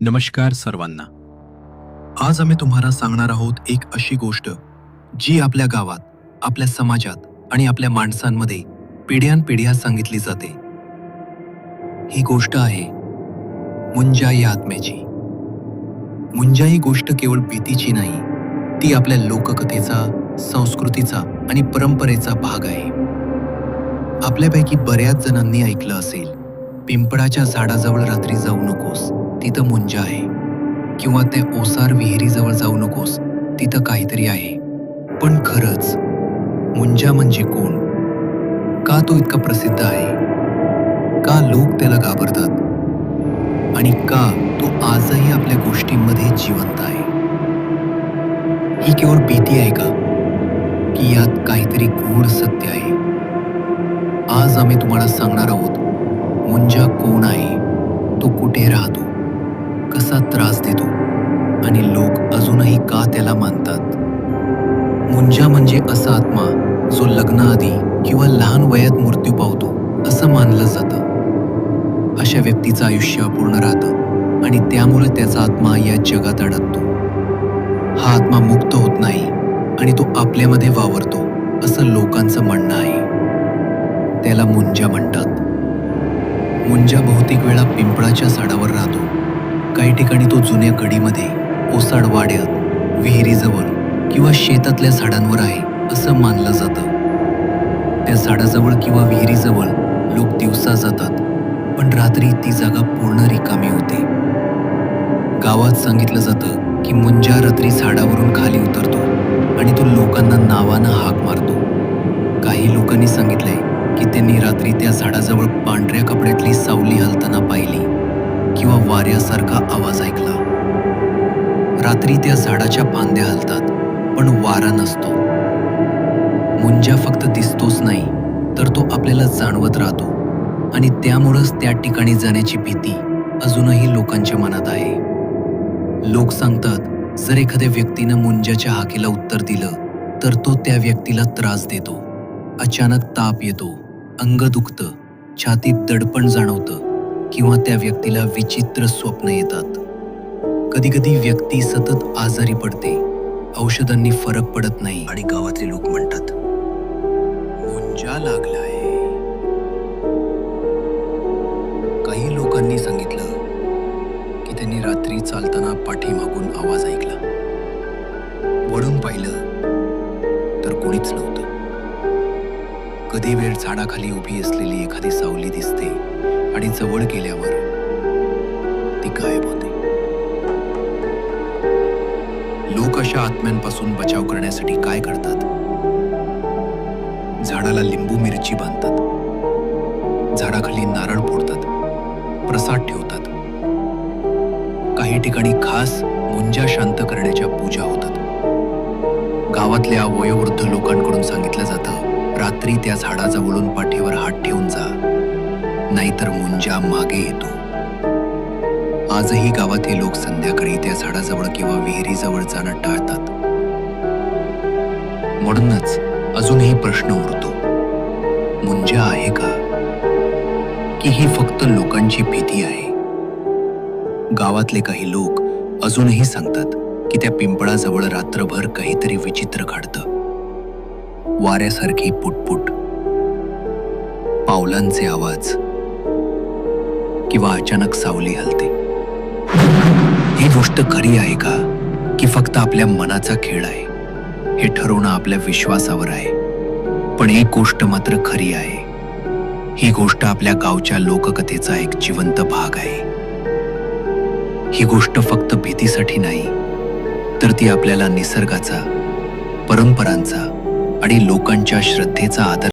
नमस्कार सर्वांना. आज आम्ही तुम्हाला सांगणार आहोत एक अशी गोष्ट जी आपल्या गावात आपल्या समाजात आणि आपल्या माणसांमध्ये पिढ्यानपिढ्या सांगितली जाते. ही गोष्ट आहे मुंजा या आत्म्याची. मुंजा ही गोष्ट केवळ भीतीची नाही ती आपल्या लोककथेचा संस्कृतीचा आणि परंपरेचा भाग आहे. आपल्यापैकी बऱ्याच जणांनी ऐकलं असेल पिंपळाच्या झाडाजवळ रात्री जाऊ नकोस. तिथं मुंजा आहे. किंवा त्या ओसार विहिरीजवळ जाऊ नकोस तिथं काहीतरी आहे. पण खरंच मुंजा म्हणजे कोण? का तो इतका प्रसिद्ध आहे? का लोक त्याला घाबरतात? आणि का तो आजही आपल्या गोष्टींमध्ये जिवंत आहे? ही केवळ भीती आहे का? की यात काहीतरी गूढ सत्य आहे? आज आम्ही तुम्हाला सांगणार आहोत मुंजा कोण आहे? तो कुठे राहतो? कसा त्रास देतो? आणि लोक अजूनही का त्याला मानतात? मुंजा म्हणजे असा आत्मा जो लग्नाआधी किंवा लहान वयात मृत्यू पावतो असं मानलं जातं. अशा व्यक्तीचं आयुष्य अपूर्ण राहतं आणि त्यामुळे त्याचा आत्मा या जगात अडकतो. हा आत्मा मुक्त होत नाही आणि तो आपल्यामध्ये वावरतो असं लोकांचं म्हणणं आहे. त्याला मुंजा म्हणतात. मुंजा बहुतेक वेळा पिंपळाच्या झाडावर राहतो. काही ठिकाणी तो जुन्या कडीमध्ये ओसाड वाड्यात विहिरीजवळ किंवा शेतातल्या झाडांवर आहे असं मानलं जातं. त्या झाडाजवळ किंवा विहिरीजवळ लोक दिवसा जातात पण रात्री ती जागा पूर्ण रिकामी होते. गावात सांगितलं जातं की मुंजा रात्री झाडावरून खाली उतरतो आणि तो लोकांना नावानं हाक मारतो. काही लोकांनी सांगितलंय की त्यांनी रात्री त्या झाडाजवळ पांढऱ्या कपड्यात वाऱ्यासारखा आवाज ऐकला. रात्री त्या झाडाच्या फांद्या हलतात पण वारा नसतो. मुंजा फक्त दिसतोच नाही तर तो आपल्याला जाणवत राहतो. आणि त्यामुळंच त्या ठिकाणी जाण्याची भीती अजूनही लोकांच्या मनात आहे. लोक सांगतात जर एखाद्या व्यक्तीनं मुंजाच्या हाकेला उत्तर दिलं तर तो त्या व्यक्तीला त्रास देतो. अचानक ताप येतो अंग दुखतं छातीत दडपण जाणवतं. किंवा त्या व्यक्तीला विचित्र स्वप्न येतात. कधी कधी व्यक्ती सतत आजारी पडते. औषधांनी फरक पडत नाही. आणि गावातले लोक म्हणतात मुंजा लागलाय. काही लोकांनी सांगितलं की त्यांनी रात्री चालताना पाठीमागून आवाज ऐकला. वळून पाहिलं तर कोणीच नव्हतं. कधी वेळ झाडाखाली उभी असलेली एखादी सावली दिसते आणि जवळ गेल्यावर ती गायब होते. लोक अशा आत्म्यांपासून बचाव करण्यासाठी काय करतात? झाडाला लिंबू मिरची बांधतात. झाडाखाली नारळ फोडतात. प्रसाद ठेवतात. काही ठिकाणी खास मुंजा शांत करण्याच्या पूजा होतात. गावातल्या वयोवृद्ध लोकांकडून सांगितलं जातं रात्री त्या झाडाजवळून पाठीवर हात ठेवून जा. नाहीतर मुंजा मागे येतो. आजही गावातील लोक संध्याकाळी त्या झाडाजवळ किंवा विहिरीजवळ जाणं टाळतात. म्हणूनच अजूनही प्रश्न उरतो. मुंजा आहे का? की ही फक्त लोकांची भीती आहे? गावातले काही लोक अजूनही सांगतात की त्या पिंपळाजवळ रात्रभर काहीतरी विचित्र घडतं. वाऱ्यासारखी पुटपुट. पावलांचे आवाज. किंवा अचानक सावली हलते. ही गोष्ट खरी आहे का? की फक्त आपल्या मनाचा खेळ आहे? हे ठरवणं आपल्या विश्वासावर आहे. पण एक गोष्ट मात्र खरी आहे. ही गोष्ट आपल्या गावच्या लोककथेचा एक जिवंत भाग आहे. ही गोष्ट फक्त भीतीसाठी नाही तर ती आपल्याला निसर्गाचा परंपरांचा आणि लोकांच्या श्रद्धेचा आदर